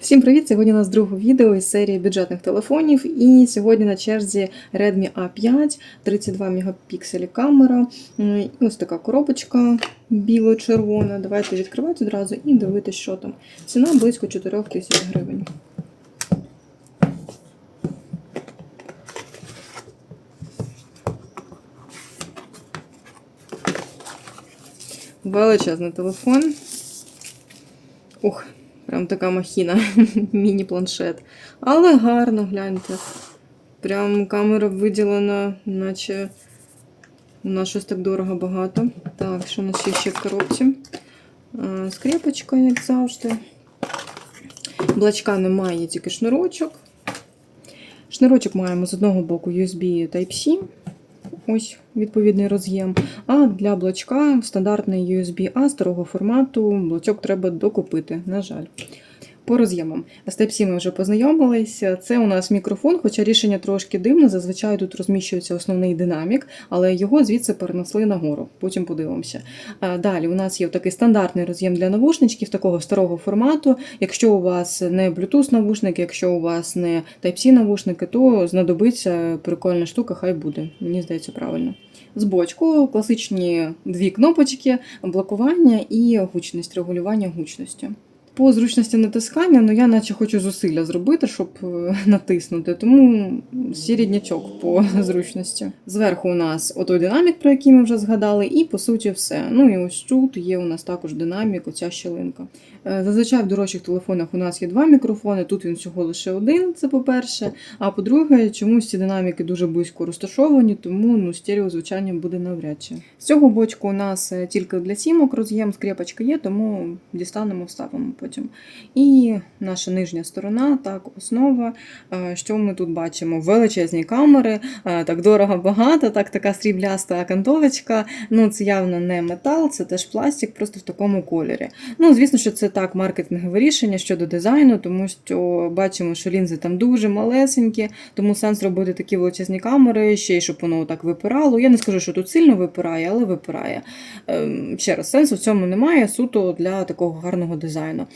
Всім привіт! Сьогодні у нас друге відео із серії бюджетних телефонів. І сьогодні на черзі Redmi A5, 32 мегапікселі камера. Ось така коробочка біло-червона. Давайте відкривати одразу і дивитися, що там. Ціна близько 4 тисяч гривень. Величезний телефон. Ух, прям така махіна, міні-планшет. Але гарно гляньте. Прям камера виділена, наче у нас щось так дорого багато. Так, що у нас є ще в коробці? А, Скрепочка, як завжди. Блачка немає, тільки шнурочок. Шнурочок маємо з одного боку USB Type-C. Ось відповідний роз'єм. А для блочка стандартний USB-A старого формату. Блочок треба докупити, на жаль. По роз'ємам. З Type-C ми вже познайомилися. Це у нас мікрофон, хоча рішення трошки дивне. Зазвичай тут розміщується основний динамік, але його звідси перенесли нагору. Потім подивимося. Далі у нас є такий стандартний роз'єм для навушничків такого старого формату. Якщо у вас не Bluetooth навушники, якщо у вас не Type-C навушники, то знадобиться прикольна штука, хай буде. Мені здається, правильно. Збочку класичні дві кнопочки, блокування і гучність, регулювання гучності. По зручності натискання, ну я наче хочу зусилля зробити, щоб е, натиснути, тому сіріднячок по зручності. Зверху у нас отой динамік, про який ми вже згадали, і по суті все. Ну і ось тут є у нас також динамік, оця щілинка. Е, Зазвичай в дорожчих телефонах у нас є два мікрофони, тут він всього лише один, це по-перше. А по-друге, чомусь ці динаміки дуже близько розташовані, тому ну, стереозвучання буде навряд чи. З цього бочку у нас е, тільки для сімок роз'єм, скрепочка є, тому дістанемо, вставимо потім. І наша нижня сторона, так, основа. Що ми тут бачимо? Величезні камери, так дорого багато, так така срібляста кантовочка. Ну, це явно не метал, це теж пластик, просто в такому кольорі. Ну, звісно, що це так маркетингове рішення щодо дизайну, тому що бачимо, що лінзи там дуже малесенькі, тому сенс робити такі величезні камери, ще й щоб воно так випирало. Я не скажу, що тут сильно випирає, але випирає. Ем, Ще раз, сенсу в цьому немає, суто для такого гарного дизайну.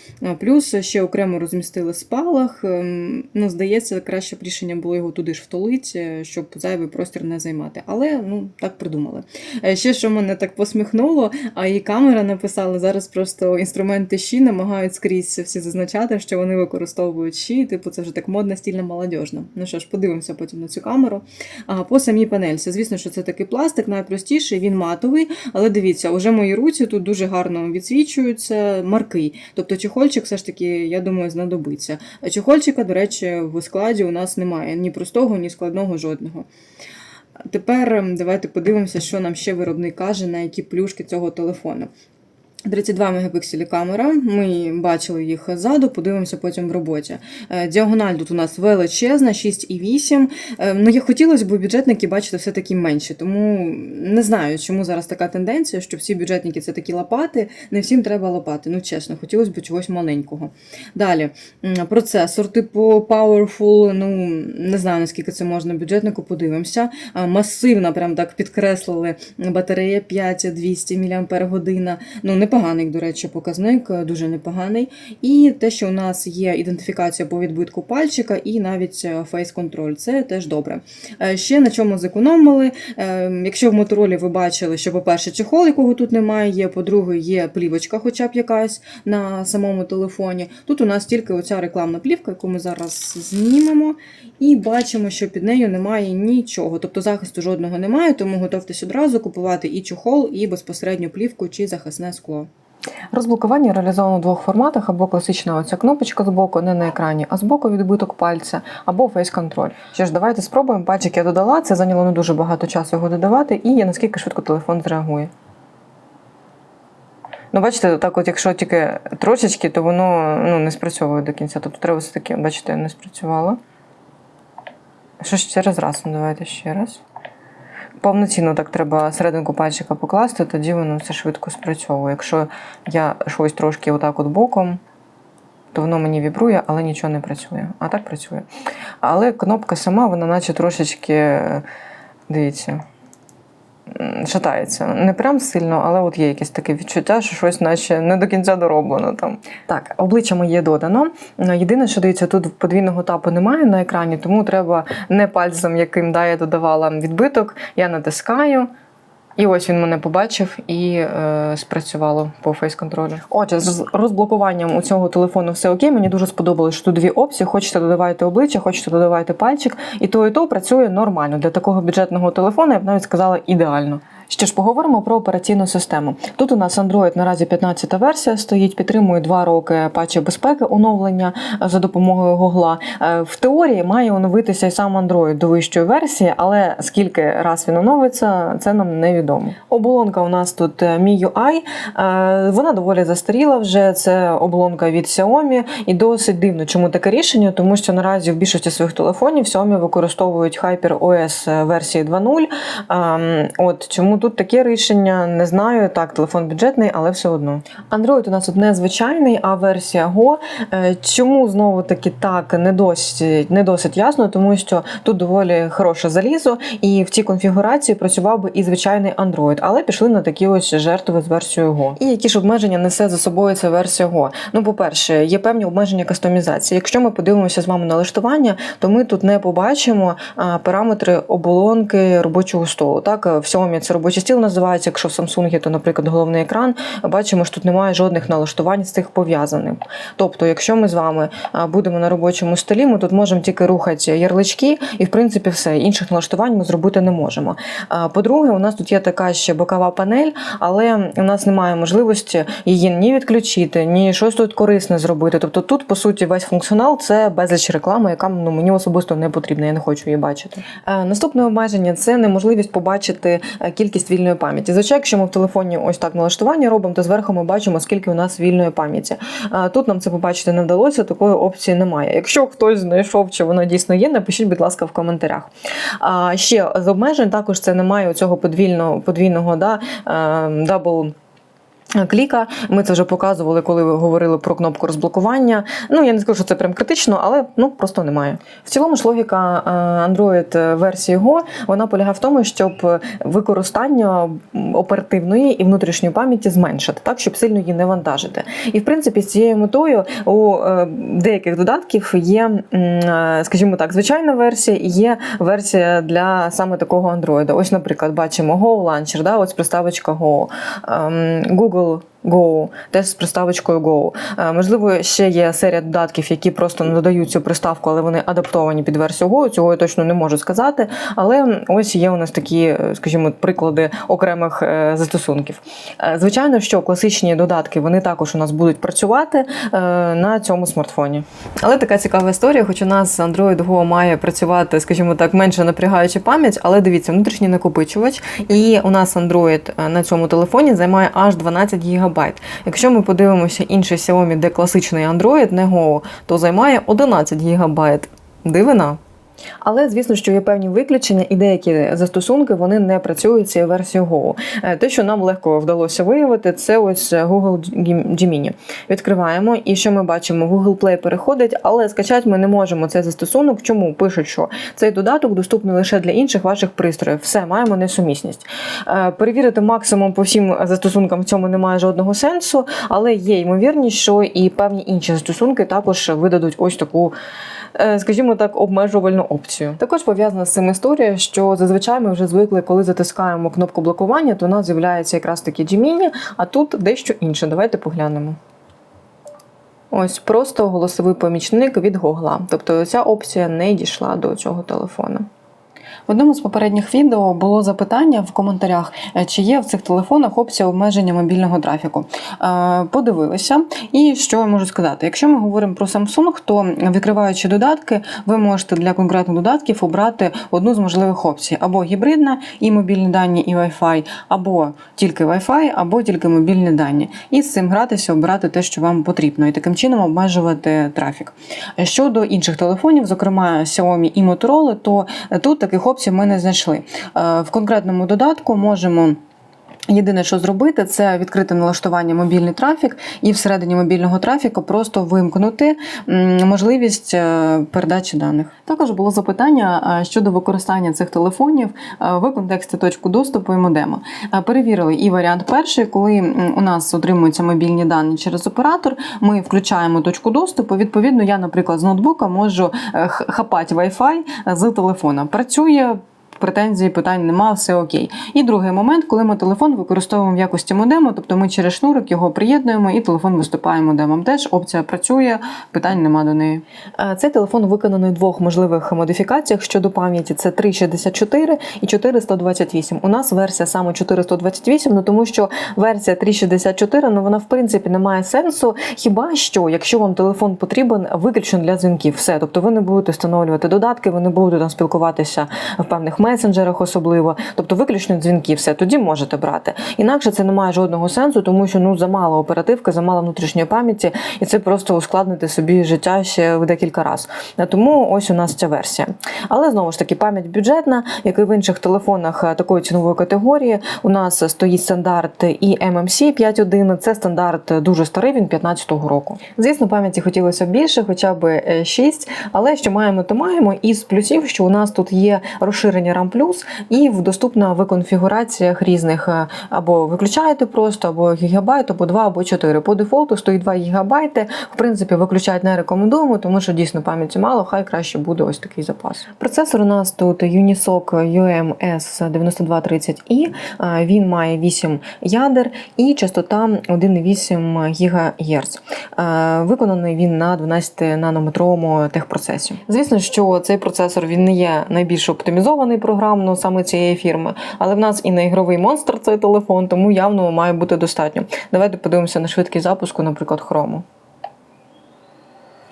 Плюс ще окремо розмістили спалах. Ем, Ну, здається, краще б рішення було його туди ж втулити, щоб зайвий простір не займати. Але ну так придумали. Е, Ще що мене так посміхнуло, а і камера написала зараз просто інструменти щі намагають скрізь всі зазначати, що вони використовують щі. Типу, це вже так модно, стільно, молодіжно. Ну що ж, подивимося потім на цю камеру. А по самій панельці, звісно, що це такий пластик, найпростіший, він матовий, але дивіться, уже мої руці тут дуже гарно відсвічуються марки. Тобто чехольчик все ж таки, я думаю, знадобиться. А Чехольчика, до речі, в складі у нас немає ні простого, ні складного жодного. Тепер ем, давайте подивимося, що нам ще виробник каже, на які плюшки цього телефону. 32 мегапікселі камера, ми бачили їх ззаду, подивимося потім в роботі. Е, Діагональ тут у нас величезна, 6,8. Е, Ну, я хотілося б бюджетники бачити все-таки менше, тому не знаю, чому зараз така тенденція, що всі бюджетники це такі лопати, не всім треба лопати. Ну, чесно, хотілося б чогось маленького. Далі, процесор, типу Powerful, ну не знаю, наскільки це можна бюджетнику, подивимося. А, Масивна, прям так підкреслили батарея 5200 мАч. Ну, непоганий, до речі, показник, е, дуже непоганий. І те, що у нас є ідентифікація по відбитку пальчика і навіть фейс контроль, це теж добре. Е, Ще на чому зекономили. Е, Якщо в моторолі ви бачили, що, по-перше, чехол, якого тут немає, є, по-друге, є плівочка, хоча б якась на самому телефоні. Тут у нас тільки оця рекламна плівка, яку ми зараз знімемо, і бачимо, що під нею немає нічого. Тобто захисту жодного немає, тому готовтесь одразу купувати і чохол, і безпосередньо плівку чи захисне скло. Розблокування реалізовано в двох форматах: або класична оця кнопочка з боку, не на екрані, а з боку відбиток пальця, або фейс-контроль. Що ж, давайте спробуємо. Пальчик я додала, це зайняло не дуже багато часу його додавати, і я наскільки швидко телефон зреагує. Ну, бачите, так от, якщо тільки трошечки, то воно ну, не спрацьовує до кінця. Тобто треба все-таки, бачите, не спрацювало. Що ж через раз? Ну, давайте ще раз. Повноцінно так треба серединку пальчика покласти, тоді воно все швидко спрацьовує. Якщо я щось трошки отак от боком, то воно мені вібрує, але нічого не працює. А так працює. Але кнопка сама, вона наче трошечки, дивіться, шатається. Не прям сильно, але от є якесь таке відчуття, що щось наче не до кінця дороблено там. Так, обличчя моє додано. Єдине, що дивіться, тут подвійного тапу немає на екрані, тому треба не пальцем, яким да, я додавала відбиток. Я натискаю. І ось він мене побачив і е, спрацювало по фейс-контролю. Отже, з розблокуванням у цього телефону все окей. Мені дуже сподобалось, що тут дві опції: хочете додавайте обличчя, хочете додавайте пальчик. І то, і то працює нормально. Для такого бюджетного телефону я б навіть сказала ідеально. Що ж, поговоримо про операційну систему. Тут у нас Android наразі 15-та версія стоїть, підтримує 2 роки патчі безпеки оновлення е, за допомогою Гогла. Е, В теорії має оновитися і сам Android до вищої версії, але скільки раз він оновиться, це нам невідомо. Оболонка у нас тут е, MIUI, вона доволі застаріла вже. Це оболонка від Xiaomi, і досить дивно, чому таке рішення, тому що наразі в більшості своїх телефонів Xiaomi використовують HyperOS версії 2.0. Ем, От чому тут таке рішення, не знаю. Так, телефон бюджетний, але все одно. Android у нас тут незвичайний, а версія Go. Е, Чому знову таки так не досить, не досить ясно, тому що тут доволі хороше залізо, і в цій конфігурації працював би і звичайний Android, але пішли на такі ось жертви з версією Go. І які ж обмеження несе за собою ця версія Go? Ну, по-перше, є певні обмеження кастомізації. Якщо ми подивимося з вами налаштування, то ми тут не побачимо параметри оболонки робочого столу. Так, в Xiaomi це робочий стіл називається. Якщо в Samsung, то, наприклад, головний екран. Бачимо, що тут немає жодних налаштувань з цих пов'язаних. Тобто, якщо ми з вами будемо на робочому столі, ми тут можемо тільки рухати ярлички, і в принципі все. Інших налаштувань ми зробити не можемо. По-друге, у нас тут є така ще бокова панель, але у нас немає можливості її ні відключити, ні щось тут корисне зробити. Тобто тут, по суті, весь функціонал це безліч реклами, яка ну, мені особисто не потрібна, я не хочу її бачити. Е, наступне обмеження це неможливість побачити е, кількість вільної пам'яті. Звичайно, якщо ми в телефоні ось так налаштування робимо, то зверху ми бачимо, скільки у нас вільної пам'яті. Тут нам це побачити не вдалося, такої опції немає. Якщо хтось знайшов, чи воно дійсно є, напишіть, будь ласка, в коментарях. Ще з обмежень також це немає цього подвільного подвійного да, е, дабл. Кліка, ми це вже показували, коли ви говорили про кнопку розблокування. Ну я не скажу, що це прям критично, але ну просто немає. В цілому ж логіка е, Android версії Go вона полягає в тому, щоб використання оперативної і внутрішньої пам'яті зменшити, так щоб сильно її не вантажити. І в принципі з цією метою у е, деяких додатків є, е, скажімо так, звичайна версія і є версія для саме такого Android. Ось, наприклад, бачимо Go Launcher, да, ось приставочка Go, ем, Google Go, теж з приставочкою Go. Е, Можливо, ще є серія додатків, які просто додають цю приставку, але вони адаптовані під версію Go. Цього я точно не можу сказати. Але ось є у нас такі, е, скажімо, приклади окремих е, застосунків. Звичайно, що класичні додатки вони також у нас будуть працювати на цьому смартфоні. Але така цікава історія, хоч у нас Android Go має працювати, скажімо так, менше напрягаючи пам'ять, але дивіться, внутрішній накопичувач, і у нас Android на цьому телефоні займає аж 12 ГБ. Якщо ми подивимося інший Xiaomi, де класичний Android, не Go, то займає 11 ГБ. Дивина. Але звісно, що є певні виключення, і деякі застосунки вони не працюють цією версією Go. Е, Те, що нам легко вдалося виявити, це ось Google Gemini. Відкриваємо, і що ми бачимо? Google Play переходить, але скачати ми не можемо цей застосунок. Чому пишуть, що цей додаток доступний лише для інших ваших пристроїв? Все, маємо несумісність. Е, Перевірити максимум по всім застосункам в цьому немає жодного сенсу, але є ймовірність, що і певні інші застосунки також видадуть ось таку е, скажімо так, обмежувальну опцію. Також пов'язана з цим історія, що зазвичай ми вже звикли, коли затискаємо кнопку блокування, то у нас з'являється якраз такі джіміння, а тут дещо інше. Давайте поглянемо. Ось просто голосовий помічник від Гогла. Тобто ця опція не дійшла до цього телефона. В одному з попередніх відео було запитання в коментарях, е, чи є в цих телефонах опція обмеження мобільного трафіку. Е, Подивилися, і що я можу сказати? Якщо ми говоримо про Samsung, то відкриваючи додатки, ви можете для конкретних додатків обрати одну з можливих опцій: або гібридна і мобільні дані, і Wi-Fi, або тільки Wi-Fi, або тільки мобільні дані. І з цим гратися, обирати те, що вам потрібно, і таким чином обмежувати трафік. Щодо інших телефонів, зокрема Xiaomi і Motorola, то тут таких опцій ми не знайшли. Е, В конкретному додатку можемо. Єдине, що зробити, це відкрити налаштування мобільний трафік, і всередині мобільного трафіку просто вимкнути можливість е, передачі даних. Також було запитання е, щодо використання цих телефонів е, в контексті точку доступу і модема. Перевірили і варіант перший, коли у нас отримуються мобільні дані через оператор, ми включаємо точку доступу. Відповідно, я, наприклад, з ноутбука можу хапати Wi-Fi з телефона. Працює. Претензій, питань нема, все окей. І другий момент, коли ми телефон використовуємо в якості модему, тобто ми через шнурик його приєднуємо і телефон виступає модемом. Теж опція працює, питань нема до неї. Е, Цей телефон виконаний в двох можливих модифікаціях щодо пам'яті: це 364 і 428. У нас версія саме 428, ну тому що версія 364, ну вона в принципі не має сенсу. Хіба що, якщо вам телефон потрібен виключно для дзвінків, все, тобто ви не будете встановлювати додатки, ви не будете там спілкуватися в певних месенджерах, особливо, тобто виключно дзвінки, все тоді можете брати. Інакше це не має жодного сенсу, тому що ну замало оперативки, замало внутрішньої пам'яті, і це просто ускладнити собі життя ще в декілька разів. Тому ось у нас ця версія. Але знову ж таки, пам'ять бюджетна, як і в інших телефонах е, такої цінової категорії. У нас стоїть стандарт і MMC 5.1. Це стандарт дуже старий, він 15-го року. Звісно, пам'яті хотілося б більше, хоча б е, 6, але що маємо, то маємо. Із плюсів, що у нас тут є розширення RAM+, і доступна в конфігураціях різних е, або виключаєте просто, або гігабайт, або 2, або 4. По дефолту стоїть 2 гігабайти. В принципі, виключати не рекомендуємо, тому що дійсно пам'яті мало, хай краще буде ось такий запас. Процесор у нас тут Unisoc UM S9230i, е, він має 8 ядер і частота 1,8 ГГц. Е, Виконаний він на 12 нанометровому техпроцесі. Звісно, що цей процесор він не є найбільш оптимізований програмно саме цієї фірми, але в нас і не ігровий монстр цей телефон, тому явно має бути достатньо. Давайте подивимося на швидкість запуску, наприклад, хрому.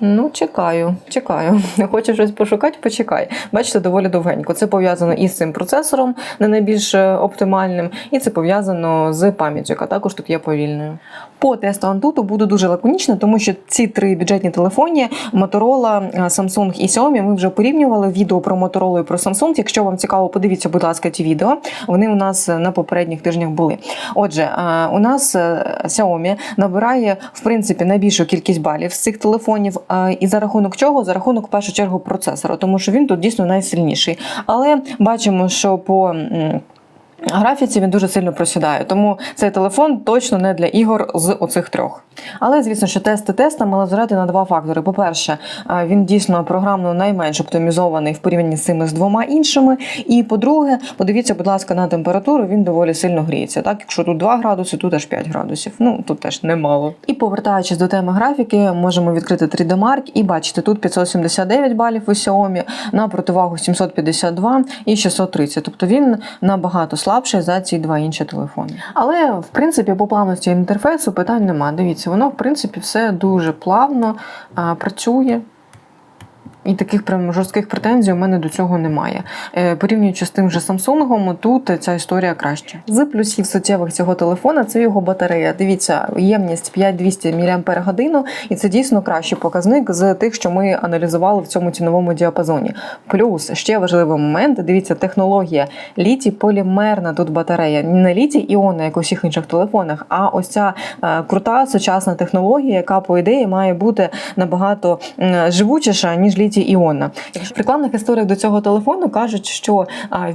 Ну, чекаю, чекаю. Хочеш щось пошукати, почекай. Бачите, доволі довгенько. Це пов'язано із цим процесором, не найбільш е, оптимальним, і це пов'язано з пам'яттю, яка також тут є повільною. По тесту Antutu буду дуже лаконічна, тому що ці три бюджетні телефоні Motorola, е, Samsung і Xiaomi, ми вже порівнювали відео про Motorola і про Samsung. Якщо вам цікаво, подивіться, будь ласка, ті відео. Вони у нас е, на попередніх тижнях були. Отже, е, у нас Xiaomi набирає в принципі найбільшу кількість балів з цих телефонів. І за рахунок чого? За рахунок в першу чергу процесора, тому що він тут дійсно найсильніший. Але бачимо, що по Графіці він дуже сильно просідає, тому цей телефон точно не для ігор з оцих трьох. Але звісно, що тести тестами, але зоряти на два фактори. По-перше, він дійсно програмно найменш оптимізований в порівнянні з цими з двома іншими. І по-друге, подивіться, будь ласка, на температуру, він доволі сильно гріється. Так, якщо тут 2 градуси, тут аж 5 градусів. Ну тут теж немало. І повертаючись до теми графіки, можемо відкрити 3D Mark і бачите, тут 579 балів у Xiaomi, на противагу 752 і 630. Тобто він набагато слабший за ці два інші телефони. Але в принципі по плавності інтерфейсу питань нема. Дивіться, воно в принципі все дуже плавно а, працює. І таких прям жорстких претензій у мене до цього немає. Е, Порівнюючи з тим же Samsung, тут ця історія краща. З плюсів суттєвих цього телефона це його батарея. Дивіться, ємність 5200 мАч, і це дійсно кращий показник з тих, що ми аналізували в цьому ціновому діапазоні. Плюс ще важливий момент: дивіться, технологія літій полімерна тут батарея. Не літій іонна, як у всіх інших телефонах, а ось ця е, крута сучасна технологія, яка по ідеї має бути набагато живучіша ніж літій іонна. В рекламних історіях до цього телефону кажуть, що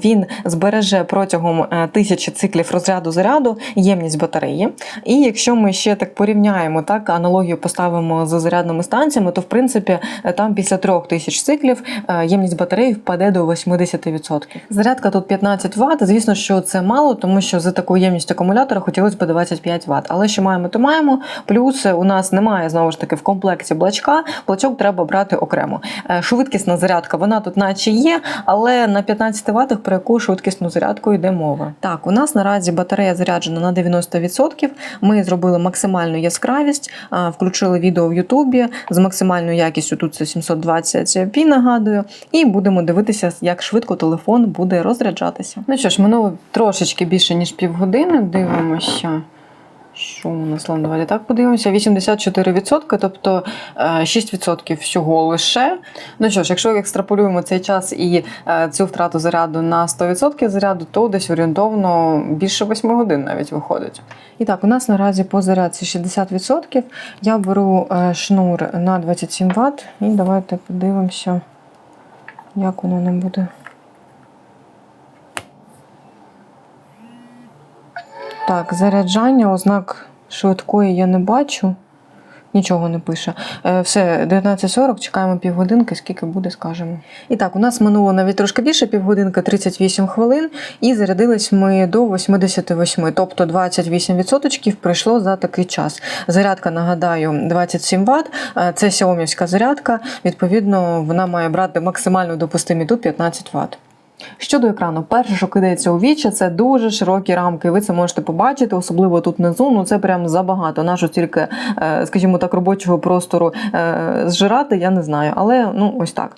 він збереже протягом е, тисячі циклів розряду заряду ємність батареї. І якщо ми ще так порівняємо, так аналогію поставимо з зарядними станціями, то в принципі е, там після трьох тисяч циклів е, ємність батареї впаде до 80%. Зарядка тут 15 Вт. Звісно, що це мало, тому що за таку ємність акумулятора хотілося б 25 Вт. Але що маємо, то маємо. Плюс у нас немає знову ж таки в комплекті блачка. Блачок треба брати окремо. Е, Швидкісна зарядка, вона тут наче є, але на 15 Вт про яку швидкісну зарядку йде мова. Так, у нас наразі батарея заряджена на 90%. Ми зробили максимальну яскравість, включили відео в Ютубі з максимальною якістю. Тут це 720p, нагадую, і будемо дивитися, як швидко телефон буде розряджатися. Ну що ж, минуло трошечки більше ніж півгодини. Дивимося. Що у нас давайте так подивимося. 84%, тобто е, 6% всього лише. Ну що ж, якщо екстраполюємо цей час і е, цю втрату заряду на 100% заряду, то десь орієнтовно більше 8 годин навіть виходить. І так, у нас наразі по зарядці 60%. Я беру е, шнур на 27 Вт і давайте подивимося, як воно нам буде. Так, заряджання, ознак швидкої я не бачу. Нічого не пише. Е, Все, 19.40, чекаємо півгодинки, скільки буде, скажемо. І так, у нас минуло навіть трошки більше півгодинки, 38 хвилин, і зарядились ми до 88, тобто 28% пройшло за такий час. Зарядка, нагадаю, 27 Вт. Е, Це сіомівська зарядка. Відповідно, вона має брати максимально допустимі тут 15 Вт. Щодо екрану, перше, що кидається у вічі, це дуже широкі рамки. Ви це можете побачити, особливо тут внизу. Ну це прям забагато. Нашу тільки, е, скажімо так, робочого простору е, зжирати, я не знаю. Але ну ось так.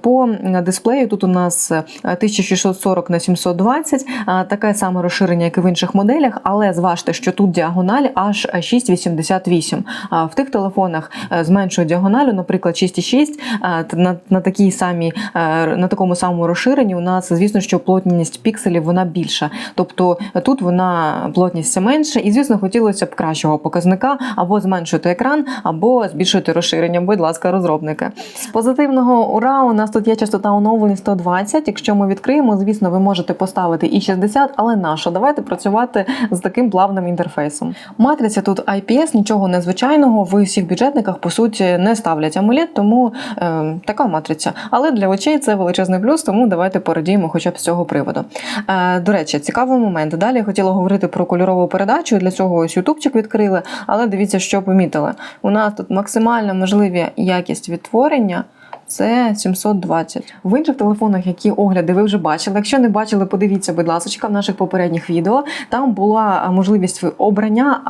По дисплею тут у нас е, 1640 на 720, таке саме розширення, як і в інших моделях, але зважте, що тут діагональ аж 6,88. А в тих телефонах е, з меншою діагоналю, наприклад, 6,6, на, на такій самій, е, на такому самому розширенні у нас, звісно, що плотність пікселів вона більша. Тобто тут вона плотність менше, і звісно, хотілося б кращого показника або зменшити екран, або збільшити розширення. Будь ласка, розробники. З позитивного ура, у нас тут є частота оновлень 120. Якщо ми відкриємо, звісно, ви можете поставити і 60, але нащо? Давайте працювати з таким плавним інтерфейсом. Матриця тут IPS, нічого незвичайного. В усіх бюджетниках по суті не ставлять AMOLED, тому е, така матриця. Але для очей це величезний плюс, тому давайте порадіємо хоча б з цього приводу. Е, до речі, цікавий момент. Далі я хотіла говорити про кольорову передачу. Для цього ось ютубчик відкрили, але дивіться, що помітили. У нас тут максимально можливі якість відтворення. Це 720. В інших телефонах, які огляди ви вже бачили. Якщо не бачили, подивіться, будь ласка, в наших попередніх відео. Там була можливість обрання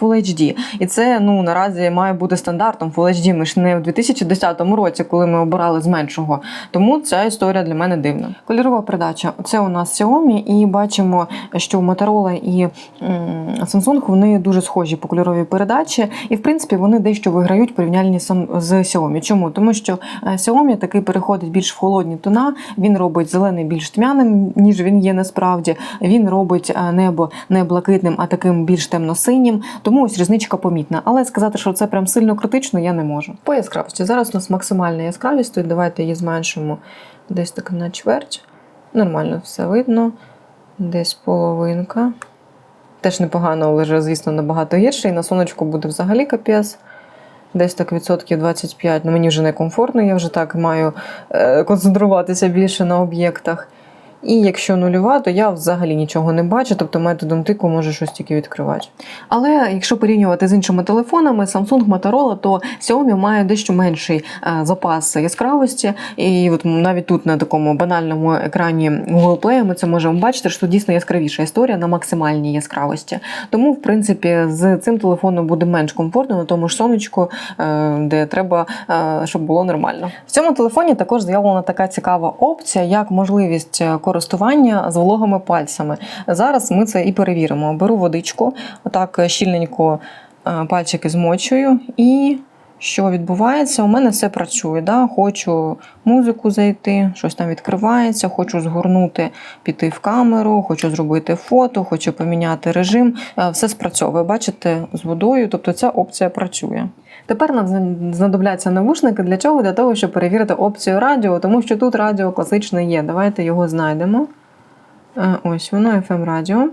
Full HD. І це ну наразі має бути стандартом Full HD. Ми ж не в 2010 році, коли ми обирали з меншого. Тому ця історія для мене дивна. Кольорова передача. Це у нас Xiaomi, і бачимо, що Motorola і Samsung вони дуже схожі по кольоровій передачі, і в принципі вони дещо виграють сам з Xiaomi. Чому? Тому що е, Xiaomi такий переходить більш в холодні тона. Він робить зелений більш тьмяним, ніж він є насправді. Він робить е, небо не блакитним, а таким більш темно-синім. Тому ось різничка помітна. Але сказати, що це прям сильно критично, я не можу. По яскравості. Зараз у нас максимальна яскравість, стоїть. давайте її зменшимо десь так на чверть. Нормально все видно. Десь половинка. Теж непогано, але звісно, набагато гірше. І на сонечку буде взагалі капець. Десь так відсотків 25. Ну, мені вже некомфортно, я вже так маю е, концентруватися більше на об'єктах. І якщо нульова, то я взагалі нічого не бачу, тобто методом тику може щось тільки відкривати. Але якщо порівнювати з іншими телефонами, Samsung, Motorola, то Xiaomi має дещо менший е, запас яскравості. І от навіть тут на такому банальному екрані Google Play ми це можемо бачити, що дійсно яскравіша історія на максимальній яскравості. Тому, в принципі, з цим телефоном буде менш комфортно на тому ж сонечку, е, де треба, е, щоб було нормально. В цьому телефоні також з'явлена така цікава опція, як можливість користування з вологими пальцями. Зараз ми це і перевіримо. Беру водичку, отак щільненько е, пальчики змочую і. Що відбувається? У мене все працює. Да? Хочу музику зайти, щось там відкривається, хочу згорнути, піти в камеру, хочу зробити фото, хочу поміняти режим. Е, Все спрацьовує. Бачите, з водою, тобто ця опція працює. Тепер нам знадобляться навушники для чого? Для того, щоб перевірити опцію радіо, тому що тут радіо класичне є. Давайте його знайдемо. Е, Ось воно FM радіо.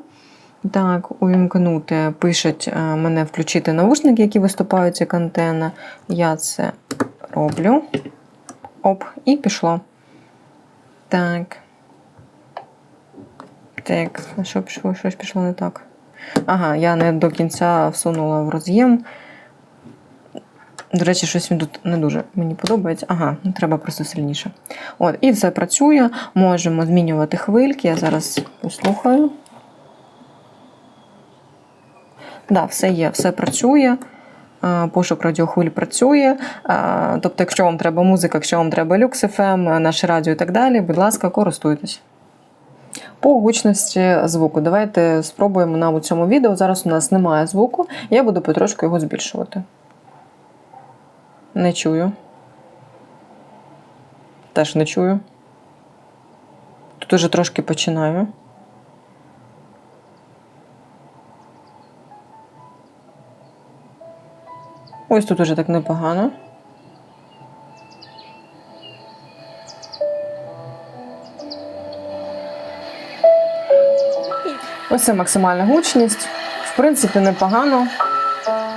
Так, увімкнути. Пишуть е, мене включити навушники, які виступають як антенна. Я це роблю. Оп, і пішло. Так. Так, що пішло? Щось пішло не так. Ага, я не до кінця всунула в роз'єм. До речі, щось тут не дуже мені подобається. Ага, ну, треба просто сильніше. От, і все працює. Можемо змінювати хвильки. Я зараз послухаю. Да, все є, все працює. Пошук радіохвиль працює. Тобто, якщо вам треба музика, якщо вам треба люкс FM, наше радіо і так далі, будь ласка, користуйтесь. По гучності звуку. Давайте спробуємо на цьому відео. Зараз у нас немає звуку, я буду потрошку його збільшувати. Не чую. Теж не чую. Тут уже трошки починаю. Ось тут уже так непогано. Ось це максимальна гучність. В принципі, непогано.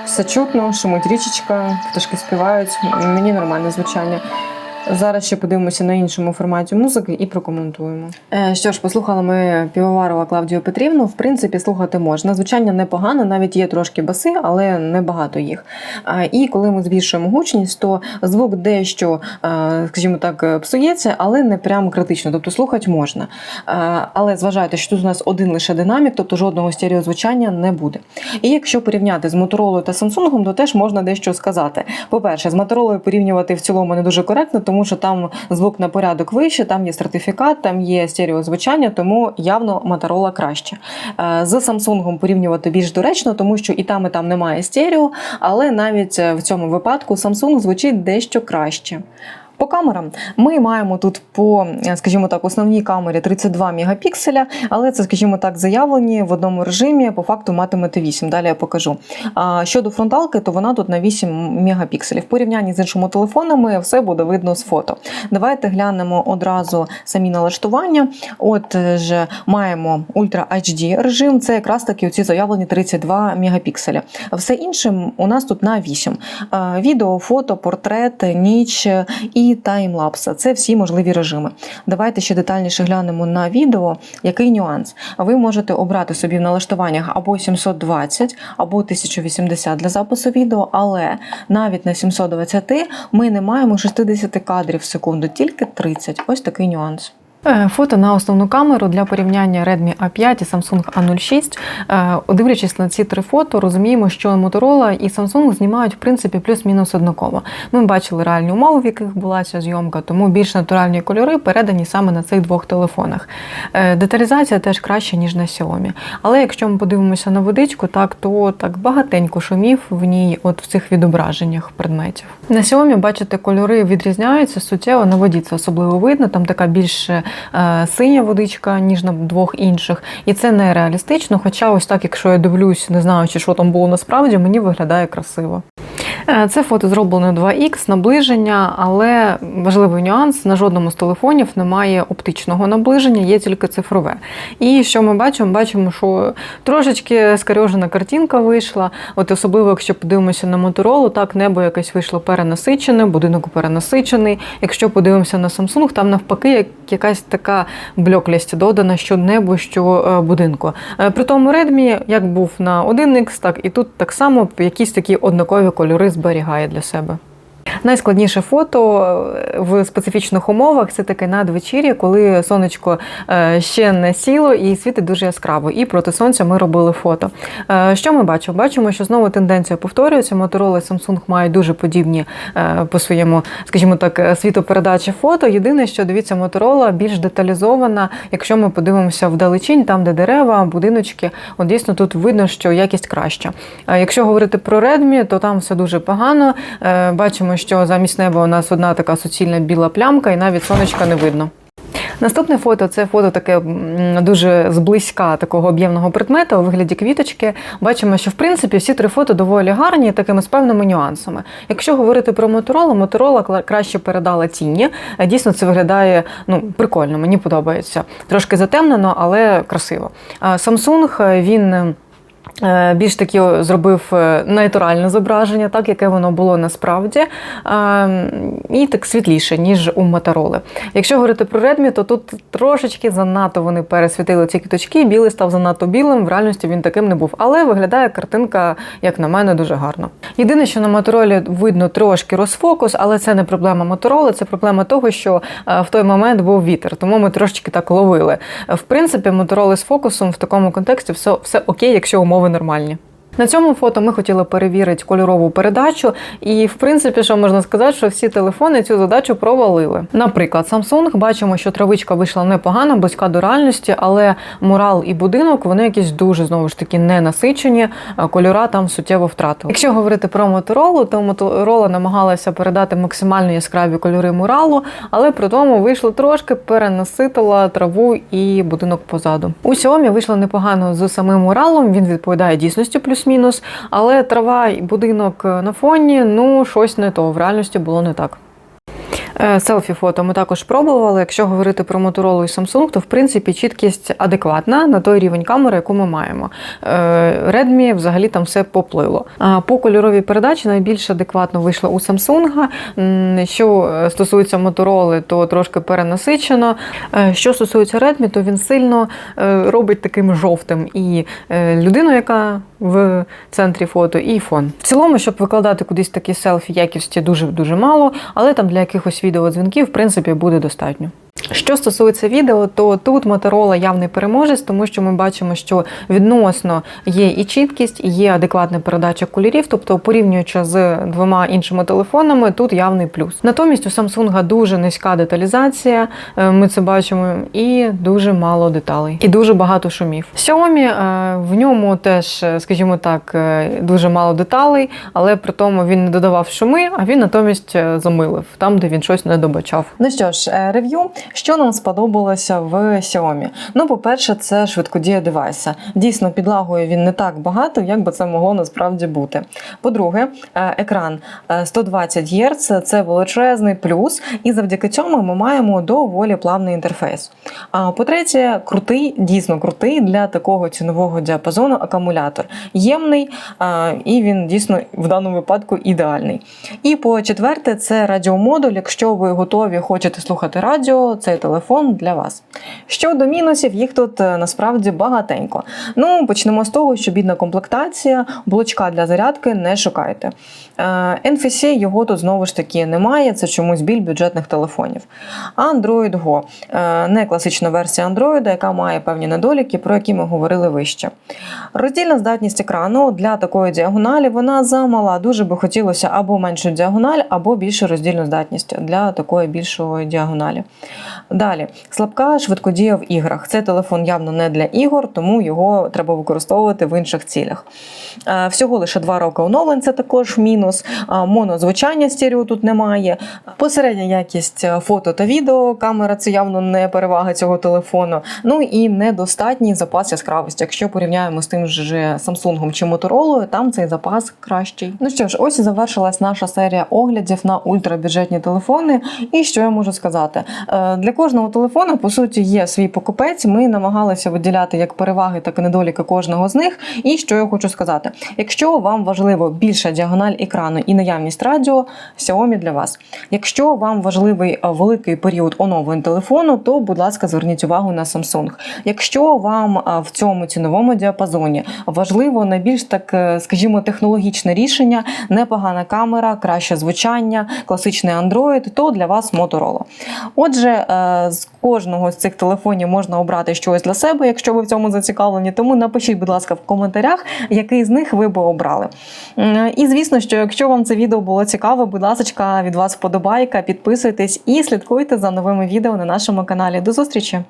Все чутно, шумить річечка, пташки співають. Мені нормальне звучання. Зараз ще подивимося на іншому форматі музики і прокоментуємо. Е, що ж, послухали ми Півоварова Клавдію Петрівну. В принципі, слухати можна. Звучання непогане, навіть є трошки баси, але небагато їх. І коли ми збільшуємо гучність, то звук дещо, е, скажімо так, псується, але не прям критично. Тобто слухати можна. Е, Але зважайте, що тут у нас один лише динамік, тобто жодного стереозвучання не буде. І якщо порівняти з Моторолою та Samsung, то теж можна дещо сказати. По-перше, з Моторолою порівнювати в цілому не дуже коректно, тому що там звук на порядок вище, там є сертифікат, там є стереозвучання, тому явно Моторола краще. Е, З Samsung порівнювати більш доречно, тому що і там, і там немає стерео, але навіть е, в цьому випадку Samsung звучить дещо краще. По камерам ми маємо тут по, скажімо так, основній камері 32 мегапікселя, але це, скажімо так, заявлені в одному режимі. По факту матимете 8. Далі я покажу. А щодо фронталки, то вона тут на 8 мегапікселів. В порівнянні з іншими телефонами все буде видно з фото. Давайте глянемо одразу самі налаштування. От е, ж маємо Ultra HD режим. Це якраз таки оці заявлені 32 мегапікселя. Все інше у нас тут на 8. Е, Відео, фото, портрет, ніч і таймлапс. Це всі можливі режими. Давайте ще детальніше глянемо на відео. Який нюанс? Ви можете обрати собі в налаштуваннях або 720, або 1080 для запису відео, але навіть на 720 ми не маємо 60 кадрів в секунду, тільки 30. Ось такий нюанс. Е, Фото на основну камеру для порівняння Redmi A5 і Samsung A06. Е, Дивлячись на ці три фото, розуміємо, що Motorola і Samsung знімають в принципі плюс-мінус однаково. Ми бачили реальні умови, в яких була ця зйомка, тому більш натуральні кольори передані саме на цих двох телефонах. Е, Деталізація теж краще, ніж на Xiaomi. Але якщо ми подивимося на водичку, так то так багатенько шумів в ній, от в цих відображеннях предметів. На Xiaomi, бачите, кольори відрізняються суттєво на воді. Це особливо видно. Там така більш синя водичка, ніж на двох інших. І це нереалістично. Хоча, ось так, якщо я дивлюсь, не знаючи, що там було насправді, мені виглядає красиво. Е, Це фото зроблено 2х, наближення, але важливий нюанс: на жодному з телефонів немає оптичного наближення, є тільки цифрове. І що ми бачимо? Бачимо, що трошечки скарьожена картинка вийшла. От особливо, якщо подивимося на моторолу, так небо якесь вийшло перенасичене, будинок перенасичений. Якщо подивимося на Samsung, там навпаки якась така блеклість додана, що небо, що е, будинку. Е, При тому Redmi, як був на 1X, так і тут так само якісь такі однакові кольори зберігає для себе. Найскладніше фото е, в специфічних умовах це таке надвечір'я, коли сонечко е, ще не сіло і світить дуже яскраво. І проти сонця ми робили фото. Е, Що ми бачимо? Бачимо, що знову тенденція повторюється. Motorola і Samsung мають дуже подібні по своєму, скажімо так, світопередачі фото. Єдине, що дивіться, Motorola більш деталізована. Якщо ми подивимося вдалечінь, там де дерева, будиночки, от дійсно тут видно, що якість краща. Якщо говорити про Redmi, то там все дуже погано. Бачимо, що замість неба у нас одна така суцільна біла плямка, і навіть сонечка не видно. Наступне фото це фото таке дуже зблизька такого об'ємного предмета у вигляді квіточки. Бачимо, що в принципі всі три фото доволі гарні, такими з певними нюансами. Якщо говорити про Motorola кла- краще передала тіні. Е, Дійсно, це виглядає ну прикольно, мені подобається. Трошки затемнено, але красиво. Samsung е, він. Е, Більш таки зробив е, натуральне зображення, так яке воно було насправді, е, і так світліше, ніж у Мотороли. Якщо говорити про Redmi, то тут трошечки занадто вони пересвітили ці квіточки, білий став занадто білим. В реальності він таким не був. Але виглядає картинка, як на мене, дуже гарно. Єдине, що на моторолі видно трошки розфокус, але це не проблема мотороли, це проблема того, що е, в той момент був вітер, тому ми трошечки так ловили. В принципі, мотороли з фокусом в такому контексті все, все окей, якщо умови нормальні. На цьому фото ми хотіли перевірити кольорову передачу, і в принципі, що можна сказати, що всі телефони цю задачу провалили. Наприклад, Samsung бачимо, що травичка вийшла непогана, близька до реальності, але мурал і будинок вони якісь дуже знову ж таки не насичені. Кольора там суттєво втратили. Якщо говорити про Motorola, то Motorola намагалася передати максимально яскраві кольори муралу, але при тому вийшло трошки перенаситила траву і будинок позаду. У Xiaomi вийшло непогано з самим муралом. Він відповідає дійсності плюс-мінус, але трава і будинок на фоні ну щось не то. В реальності було не так. Е, Селфі-фото ми також пробували. Якщо говорити про Motorola і Samsung, то в принципі чіткість адекватна на той рівень камери, яку ми маємо. Е, Redmi взагалі там все поплило. А по кольоровій передачі найбільш адекватно вийшло у Samsung. Що е, стосується Motorola, то трошки перенасичено. Е, Що стосується Redmi, то він сильно е, робить таким жовтим і е, людину, яка в центрі фото, і фон. В цілому, щоб викладати кудись такі селфі, якісті дуже дуже мало, але там для якихось відеодзвінків, в принципі, буде достатньо. Що стосується відео, то тут Motorola явний переможець, тому що ми бачимо, що відносно є і чіткість, і є адекватна передача кольорів, тобто порівнюючи з двома іншими телефонами, тут явний плюс. Натомість у Samsung дуже низька деталізація, е, ми це бачимо, і дуже мало деталей, і дуже багато шумів. Xiaomi е, в ньому теж, е, скажімо так, дуже мало деталей, але при тому він не додавав шуми, а він натомість замилив там, де він щось не добачав. Ну що ж, рев'ю. Що нам сподобалося в Xiaomi? Ну, по-перше, це швидкодія девайса. Дійсно, підлагує він не так багато, як би це могло насправді бути. По-друге, е, екран е, 120 Гц – це величезний плюс, і завдяки цьому ми маємо доволі плавний інтерфейс. А по-третє, крутий, дійсно крутий для такого цінового діапазону акумулятор. Ємний, і він дійсно в даному випадку ідеальний. І по четверте, це радіомодуль. Якщо ви готові хочете слухати радіо, цей телефон для вас. Щодо мінусів, їх тут е, насправді багатенько. Ну, почнемо з того, що бідна комплектація, блочка для зарядки не шукайте. Е, NFC його тут знову ж таки немає, це чомусь біль бюджетних телефонів. Android Go е, не класична версія Android, яка має певні недоліки, про які ми говорили вище. Роздільна здатність екрану для такої діагоналі вона замала. Дуже би хотілося або меншу діагональ, або більшу роздільну здатність для такої більшої діагоналі. Далі, слабка швидкодія в іграх. Цей телефон явно не для ігор, тому його треба використовувати в інших цілях. Е, Всього лише два роки оновлень, це також мінус. Монозвучання стерео тут немає. Посередня якість е, фото та відео. Камера це явно не перевага цього телефону. Ну і недостатній запас яскравості. Якщо порівняємо з тим же Samsung чи Motorola, там цей запас кращий. Ну що ж, ось і завершилась наша серія оглядів на ультрабюджетні телефони. І що я можу сказати? Для кожного телефона, по суті, є свій покупець. Ми намагалися виділяти як переваги, так і недоліки кожного з них. І що я хочу сказати: якщо вам важливо більша діагональ екрану і наявність радіо, Xiaomi для вас. Якщо вам важливий е, великий період оновлень телефону, то, будь ласка, зверніть увагу на Samsung. Якщо вам е, в цьому ціновому діапазоні важливо найбільш так, е, скажімо, технологічне рішення, непогана камера, краще звучання, класичний Android, то для вас Motorola. Отже, з кожного з цих телефонів можна обрати щось для себе, якщо ви в цьому зацікавлені. Тому напишіть, будь ласка, в коментарях, який з них ви би обрали. І звісно, що якщо вам це відео було цікаво, будь ласка, від вас вподобайка, підписуйтесь і слідкуйте за новими відео на нашому каналі. До зустрічі!